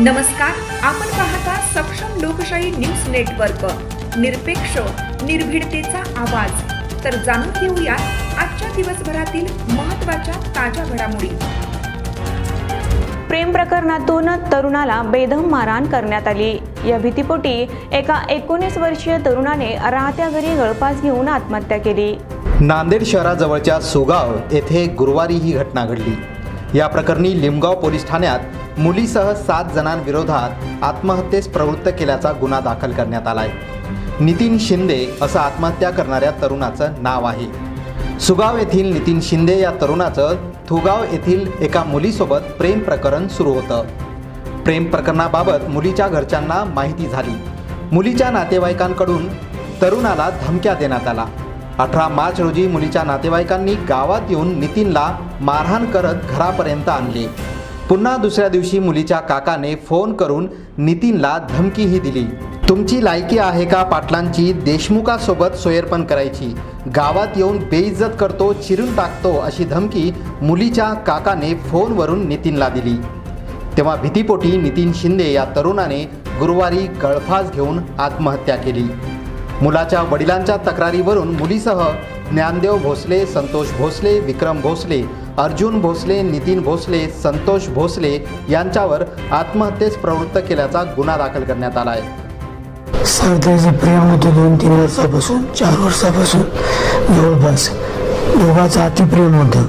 नमस्कार आपण पाहता सक्षम लोकशाही न्यूज नेटवर्क. निरपेक्ष निर्भीडतेचा आवाज. तर जाणून घेऊया आजच्या दिवसभरातील महत्त्वाच्या ताज्या घडामोडी. प्रेम प्रकरणातून तरुणाला बेदम मारहाण करण्यात आली. या भीतीपोटी एका एकोणीस वर्षीय तरुणाने राहत्या घरी गळफास घेऊन आत्महत्या केली. नांदेड शहराजवळच्या सुगाव येथे गुरुवारी ही घटना घडली. या प्रकरणी लिमगाव पोलीस ठाण्यात मुलीसह सात जणांविरोधात आत्महत्येस प्रवृत्त केल्याचा गुन्हा दाखल करण्यात आला आहे नितीन शिंदे असं आत्महत्या करणाऱ्या तरुणाचं नाव आहे. सुगाव येथील नितीन शिंदे या तरुणाचं थुगाव येथील एका मुलीसोबत प्रेम प्रकरण सुरू होतं. प्रेम प्रकरणाबाबत मुलीच्या घरच्यांना माहिती झाली. मुलीच्या नातेवाईकांकडून तरुणाला धमक्या देण्यात आला. अठरा मार्च रोजी मुलीच्या नातेवाईकांनी गावात येऊन नितीनला मारहाण करत घरापर्यंत आणले. पुन्हा दुसऱ्या दिवशी मुलीच्या काकाने फोन करून नितीनला धमकीही दिली. तुमची लायकी आहे का पाटलांची? देशमुखासोबत सोयरपण करायची. गावात येऊन बेइज्जत करतो चिरून टाकतो अशी धमकी मुलीच्या काकाने फोनवरून नितीनला दिली. तेव्हा भीतीपोटी नितीन शिंदे या तरुणाने गुरुवारी गळफास घेऊन आत्महत्या केली. मुलाच्या वडिलांच्या तक्रारीवरून मुलीसह ज्ञानदेव भोसले संतोष भोसले विक्रम भोसले अर्जुन भोसले नितीन भोसले संतोष भोसले यांच्यावर आत्महत्येस प्रवृत्त केल्याचा गुन्हा दाखल करण्यात आला आहे सरतेचं प्रेम होतं दोन तीन वर्षापासून चार वर्षापासून. जवळपास दोघांचं अतिप्रेम होतं.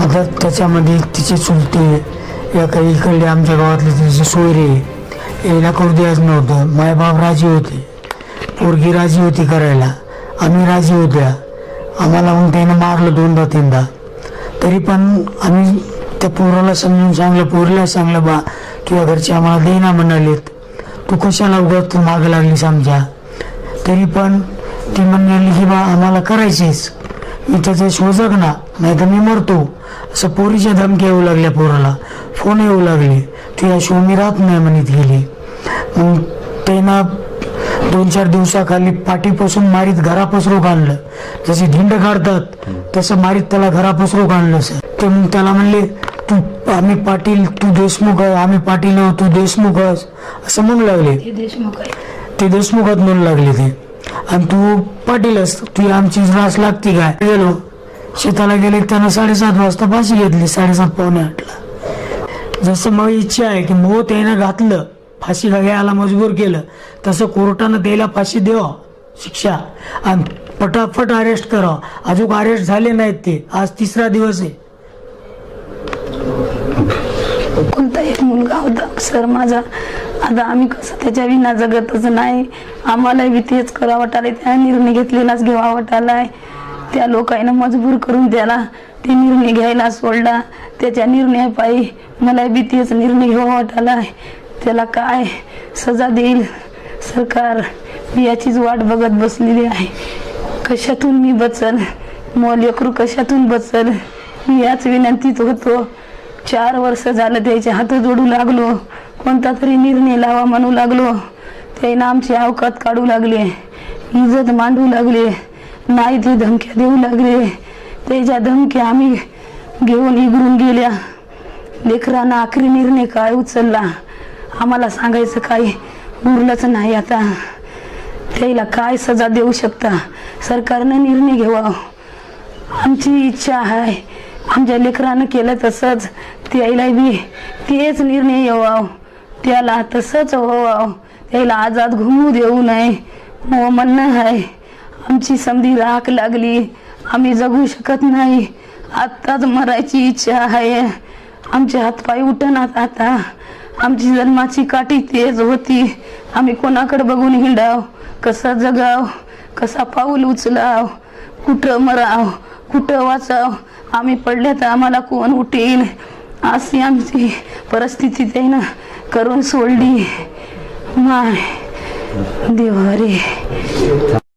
आता त्याच्यामध्ये तिची चुलते या काही इकडले आमच्या गावातले तिचे सोयरे यायला करू द्यायचं नव्हतं. मायबाप राजी होते. पोरगी राजी होती करायला. आम्ही राजी होत्या. आम्हाला मग त्यानं मारलं दोनदा तीनदा. तरी पण आम्ही त्या पोराला समजून सांगलं पोरीला सांगलं बा तुझ्या घरचे आम्हाला देईना म्हणालेत. तू कशाला उगाच तू मागं लागलीस आमच्या? तरी पण ती म्हणाली की बा आम्हाला करायचीच. मी त्याचा शोधक ना नाही तर मी मरतो. असं पोरीच्या धमक्या येऊ लागल्या पोराला. फोन येऊ लागले. तू या शो मी राहत नाही म्हणत गेली. मग त्यांना दोन चार दिवसाखाली पाठीपासून मारीत घरापसरो आणलं जसे धिंड काढतात तसं मारीत त्याला घरापसरो आणलं सर ते मग त्याला म्हणले तू आम्ही पाटील तू देशमुख आहे आम्ही पाटील आहोत, तू देशमुख आहेस. असं म्हणू लागले. ते देशमुखात म्हणू लागले ते. आणि तू पाटीलच तू आमची रास लागती काय? गेलो. शेताला गेले त्यानं साडेसात वाजता फाशी घेतली साडेसात पावणे आठला. जसं मग इच्छा आहे की मो त्यानं घातलं फाशी घ्यायला मजबूर केलं. तसं कोर्टानं त्याला फाशी द्यावा शिक्षा. आणि पटापट अरेस्ट करावं. अजून अरेस्ट झाले नाहीत ते. आज तिसरा दिवस आहे. कोणता एक मुलगा होता सर माझा. आता आम्ही कसं त्याच्या विना जगतच नाही. आम्हाला बी तेच करावं वाटायला त्या निर्णय घेतलेलाच घ्यावा वाटायलाय त्या लोकांना मजबूर करून त्याला ते निर्णय घ्यायला सोडला. त्याच्या निर्णयापायी मला बी तेच निर्णय घ्यावा वाटायलाय त्याला काय सजा देईल? सरकार मी याचीच वाट बघत बसलेली आहे. कशातून मी बचल? मग कशातून बचल? मी याच विनंतीत होतो. चार वर्ष झालं त्याचे हात जोडू लागलो. कोणता तरी निर्णय लावा म्हणू लागलो. त्याने आमची अवकात काढू लागले. इज्जत मांडू लागले. नाही ते धमक्या देऊ लागले. त्याच्या धमक्या आम्ही घेऊन इगरून गेल्या. लेकरांना आखरी निर्णय काय उचलला? आम्हाला सांगायचं काही उरलंच नाही आता. त्याला काय सजा देऊ शकता? सरकारनं निर्णय घ्यावा. आमची इच्छा आहे. आमच्या लेकरानं केलं तसंच. त्याला बी तेच निर्णय येवाव त्याला तसंच व्हावं. त्याला आजाद घुमू देऊ नये. मग म्हणणं आहे. आमची समधी राख लागली. आम्ही जगू शकत नाही. आत्ताच मरायची इच्छा आहे. आमचे हातपाय उठणात आता. आमची जन्माची काठी तेज होती. आम्ही कोणाकडे बघून हिंडाव? कसा जगाव? कसा पाऊल उचलाव? कुठं मराव? कुठं वाचाव? आम्ही पडले तर आम्हाला कोण उठेल? अशी आमची परिस्थिती त्यानं करून सोडली. माय देवा रे